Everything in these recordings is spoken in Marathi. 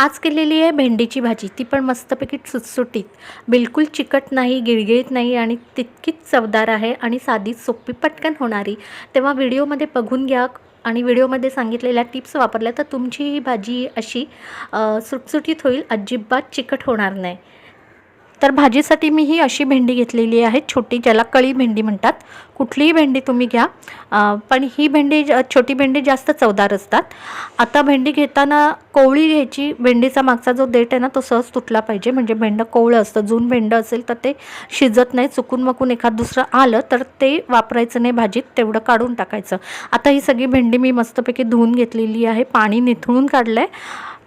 आज केलेली आहे भेंडीची भाजी. ती पण मस्तपैकी सुटसुटीत. बिलकुल चिकट नाही गिळगिळीत नाही आणि तितकीच चवदार आहे आणि साधी सोपी पटकन होणारी. तेव्हा व्हिडिओमध्ये बघून घ्या आणि व्हिडिओमध्ये सांगितलेल्या टिप्स वापरल्या तर तुमची ही भाजी अशी सुटसुटीत होईल. अजिबात चिकट होणार नाही. तर भाजीसाठी मी ही अशी भेंडी घेतलेली आहे छोटी ज्याला कळी भेंडी म्हणतात. कुठलीही भेंडी तुम्ही घ्या. पण ही भेंडी छोटी भेंडी जास्त चवदार असतात. आता भेंडी घेताना कोवळी घ्यायची. भेंडीचा मागचा जो देठ आहे ना तो सहज तुटला पाहिजे. म्हणजे भेंडं कोवळं असतं. जून भेंडं असेल तर ते शिजत नाही. चुकून मकून एखाद दुसरं आलं तर ते वापरायचं नाही भाजीत. तेवढं काढून टाकायचं. आता ही सगळी भेंडी मी मस्तपैकी धुवून घेतलेली आहे. पाणी निथळून काढलं आहे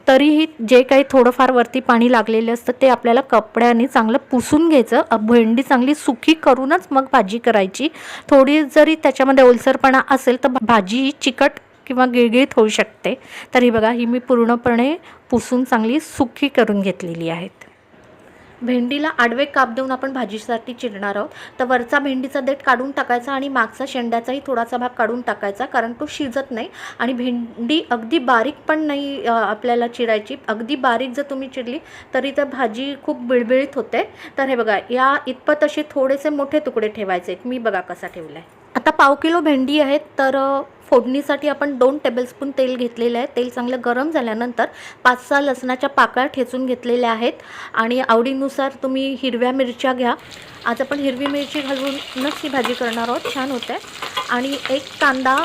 तरीही जे काही थोडंफार वरती पाणी लागलेलं असतं ते आपल्याला कपड्याने चांगलं पुसून घ्यायचं. भेंडी चांगली सुकी करूनच मग भाजी करायची. थोडी जरी त्याच्यामध्ये ओलसरपणा असेल तर भाजी ही चिकट किंवा गिळगिळीत होऊ शकते. तरी बघा ही मी पूर्णपणे पुसून चांगली सुकी करून घेतलेली आहेत. भेंडीला आडवे काप देऊन आपण भाजीसाठी चिरणार आहोत. तर वरचा भेंडीचा देठ काढून टाकायचा आणि मागचा शेंड्याचाही थोडासा भाग काढून टाकायचा कारण तो शिजत नाही. आणि भेंडी अगदी बारीक पण नाही आपल्याला चिरायची. अगदी बारीक जर तुम्ही चिरली तरी तर भाजी खूप बिळबिळीत होते. तर हे बघा या इतपत असे थोडेसे मोठे तुकडे ठेवायचे. मी बघा कसा ठेवला आहे आता पाव किलो भेंडी आहेत तर फोडणीसाठी आपण दोन टेबलस्पून तेल घेतलेलं आहे. तेल चांगलं गरम झाल्यानंतर पाच सहा लसणाच्या पाकळ्या ठेचून घेतलेल्या आहेत आणि आवडीनुसार तुम्ही हिरव्या मिरच्या घ्या. आज आपण हिरवी मिरची घालूनच ही भाजी करणार आहोत. छान होते. आणि एक कांदा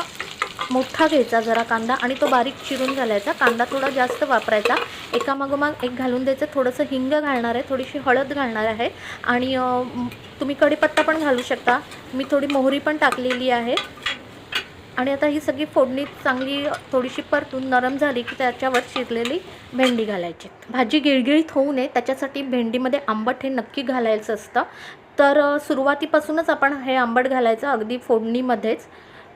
मोठा घ्यायचा जरा कांदा आणि तो बारीक चिरून घालायचा. कांदा थोडा जास्त वापरायचा. एका मागोमाग एक घालून द्यायचं. थोडंसं हिंग घालणार आहे थोडीशी हळद घालणार आहे. आणि तुम्ही कढीपत्ता पण घालू शकता. मी थोडी मोहरी पण टाकलेली आहे. आणि आता ही सगळी फोडणी चांगली थोडीशी परतून नरम झाली की त्याच्यावर चिरलेली भेंडी घालायची. भाजी गिळगिळीत होऊ नये. त्याच्यासाठी भेंडीमध्ये आंबट हे नक्की घालायचं असतं. तर सुरुवातीपासूनच आपण हे आंबट घालायचं अगदी फोडणीमध्येच.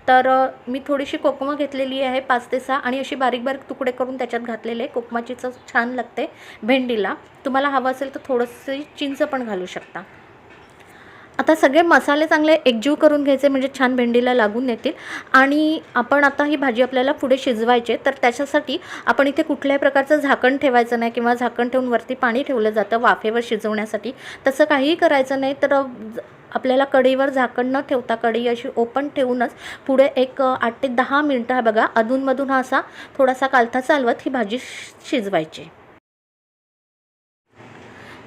तर मी थोडीशी कोकमं घेतलेली आहे पाच ते सहा आणि अशी बारीक बारीक तुकडे करून त्याच्यात घातलेले कोकमाची चव छान लागते भेंडीला. तुम्हाला हवं असेल तर थोडंसं चिंच पण घालू शकता. आता सगळे मसाले चांगले एकजीव करून घ्यायचे म्हणजे छान भेंडीला लागून येतील आणि आपण आता ही भाजी आपल्याला पुढे शिजवायची आहे. तर त्याच्यासाठी आपण इथे कुठल्याही प्रकारचं झाकण ठेवायचं नाही किंवा झाकण ठेवून वरती पाणी ठेवलं जातं वाफेवर शिजवण्यासाठी तसं काहीही करायचं नाही तर आपल्याला कढईवर झाकण न ठेवता कढई अशी ओपन ठेवूनच पुढे एक आठ ते दहा मिनटं हा बघा अधूनमधून हा असा थोडासा कालथा चालवत ही भाजी शि- शिजवायची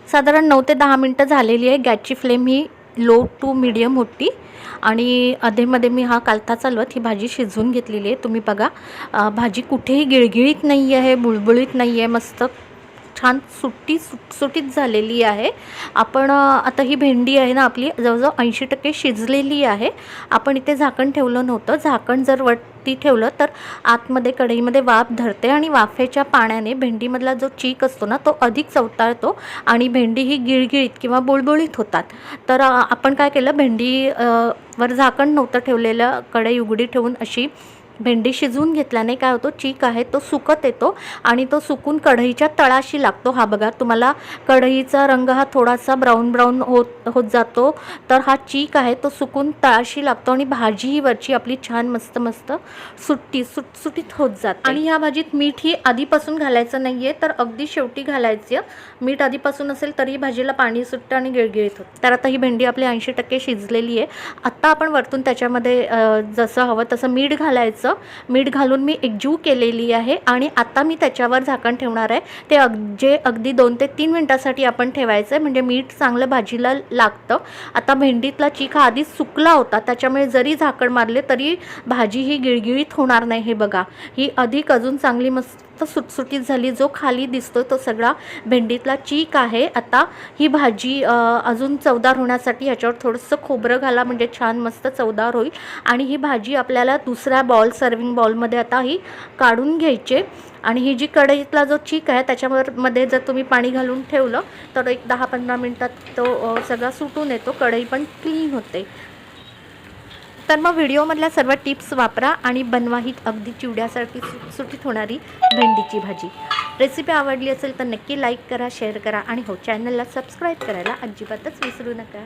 साधारण नऊ ते दहा मिनटं झालेली आहे गॅसची फ्लेम ही लो टू मीडियम होती. आणि अधेमध्ये मी हा कालथा चालवत ही भाजी शिजवून घेतलेली आहे. तुम्ही बघा भाजी कुठेही गिळगिळीत नाही आहे बुळबुळीत नाही आहे मस्त छान सुट्टी सुटसुटीत झालेली आहे. आपण आता ही भेंडी आहे ना आपली जवळजवळ ऐंशी टक्के शिजलेली आहे. आपण इथे झाकण ठेवलं नव्हतं. झाकण जर वट वरती ठेवलं तर आतमध्ये कढईमध्ये वाफ धरते आणि वाफेच्या पाण्याने भेंडीमधला जो चीक असतो ना तो अधिक चवताळतो आणि भेंडी ही गिळगिळीत किंवा बुळबुळीत होतात. तर आपण काय केलं भेंडी वर झाकण नव्हतं ठेवलेलं कढई उघडी ठेवून अशी भेंडी शिजवून घेतल्याने काय होतो? चीक आहे तो सुकत येतो आणि तो सुकून कढईच्या तळाशी लागतो. हा बघा तुम्हाला कढईचा रंग हा थोडासा ब्राऊन ब्राऊन होत होत जातो. तर हा चीक आहे तो सुकून तळाशी लागतो आणि भाजी ही वरची आपली छान मस्त मस्त सुट्टी सुटसुटीत होत जाते. आणि ह्या भाजीत मीठ ही आधीपासून घालायचं नाही आहे तर अगदी शेवटी घालायचं. मीठ आधीपासून असेल तरी भाजीला पाणी सुटतं आणि गिळगिळीत होतं. तर आता ही भेंडी आपली ऐंशी टक्के शिजलेली आहे. आत्ता आपण वरतून त्याच्यामध्ये जसं हवं तसं मीठ घालायचं. मीठ घालून मी एकजीव केलेली आहे आणि आता मी त्याच्यावर झाकण ठेवणार आहे. ते अग जे अगदी दोन ते तीन मिनटासाठी आपण ठेवायचं आहे म्हणजे मीठ चांगलं भाजीला लागतं. आता भेंडीतला चीक हा आधीच सुकला होता. त्याच्यामुळे जरी झाकण मारले तरी भाजी ही गिळगिळीत होणार नाही हे बघा. ही अधिक अजून चांगली मस्त सुटसुटीत झाली. जो खाली दिसतो तो सगळा भेंडीतला चीक आहे. आता ही भाजी अजून चवदार होण्यासाठी ह्याच्यावर थोडंसं खोबरं घाला. म्हणजे छान मस्त चवदार होईल. आणि ही भाजी आपल्याला दुसऱ्या बॉल्स सर्विंग बॉलमध्ये आता ही काढून घ्यायचे. आणि ही जी कढईतला जो चीक आहे त्याच्यावर मध्ये जर तुम्ही पाणी घालून ठेवलं तर एक दहा पंधरा मिनटात तो सगळा सुटून येतो. कढई पण क्लीन होते. तर मग व्हिडिओमधल्या सर्व टिप्स वापरा आणि बनवा ही अगदी चिवड्यासारखी सुटसुटीत होणारी भेंडीची भाजी. रेसिपी आवडली असेल तर नक्की लाईक करा शेअर करा आणि हो चॅनलला सबस्क्राईब करायला अजिबातच विसरू नका.